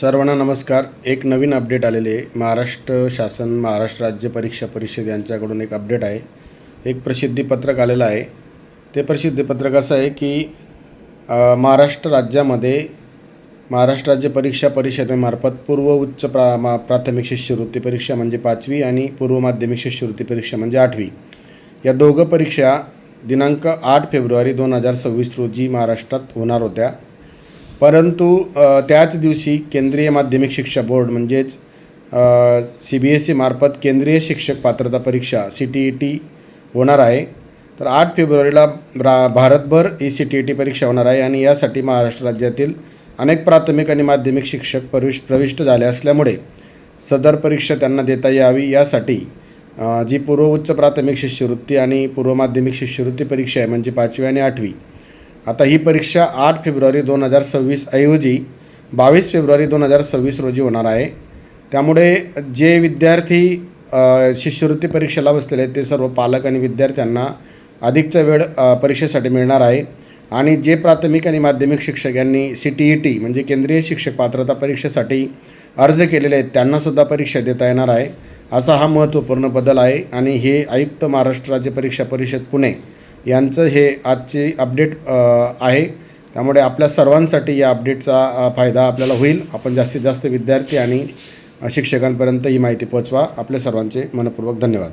सर्वांना नमस्कार. एक नवीन अपडेट आलेले आहे. महाराष्ट्र शासन महाराष्ट्र राज्य परीक्षा परिषद यांच्याकडून एक अपडेट आहे. एक प्रसिद्धीपत्रक आलेलं आहे. ते प्रसिद्धीपत्रक असं आहे की महाराष्ट्र राज्यामध्ये महाराष्ट्र राज्य परीक्षा परिषदेमार्फत पूर्व उच्च प्रा मा प्राथमिक शिष्यवृत्ती परीक्षा म्हणजे पाचवी आणि पूर्व माध्यमिक शिष्यवृत्ती परीक्षा म्हणजे आठवी. या दोघं परीक्षा दिनांक आठ फेब्रुवारी दोन हजार सव्वीस रोजी महाराष्ट्रात होणार होत्या. परंतु त्याच दिवशी केंद्रीय माध्यमिक शिक्षा बोर्ड म्हणजेच सी बी एस ईमार्फत केंद्रीय शिक्षक पात्रता परीक्षा सी टी ई टी होणार आहे. तर आठ फेब्रुवारीला ब्रा भारतभर E C T E T परीक्षा होणार आहे आणि यासाठी महाराष्ट्र राज्यातील अनेक प्राथमिक आणि माध्यमिक शिक्षक प्रविश प्रविष्ट झाले असल्यामुळे सदर परीक्षा त्यांना देता यावी यासाठी जी पूर्व उच्च प्राथमिक शिष्यवृत्ती आणि पूर्व माध्यमिक शिष्यवृत्ती परीक्षा आहे म्हणजे पाचवी आणि आठवी आता ही परीक्षा आठ फेब्रुवारी दोन हजार सव्वीस ऐवजी बावीस फेब्रुवारी दोन हजार सव्वीस रोजी होणार आहे. त्यामुळे जे विद्यार्थी शिष्यवृत्ती परीक्षेला बसलेले आहेत ते सर्व पालक आणि विद्यार्थ्यांना अधिकचा वेळ परीक्षेसाठी मिळणार आहे. आणि जे प्राथमिक आणि माध्यमिक शिक्षक यांनी सी टी ई टी म्हणजे केंद्रीय शिक्षक पात्रता परीक्षेसाठी अर्ज केलेले आहेत त्यांनासुद्धा परीक्षा देता येणार आहे. असा हा महत्त्वपूर्ण बदल आहे. आणि हे आयुक्त महाराष्ट्र राज्य परीक्षा परिषद पुणे यांचं हे आजची अपडेट आहे. त्यामुळे आपल्या सर्वांसाठी या अपडेटचा फायदा आपल्याला होईल. आपण जास्तीत जास्त विद्यार्थी आणि शिक्षकांपर्यंत ही माहिती पोहोचवा. आपल्या सर्वांचे मनपूर्वक धन्यवाद.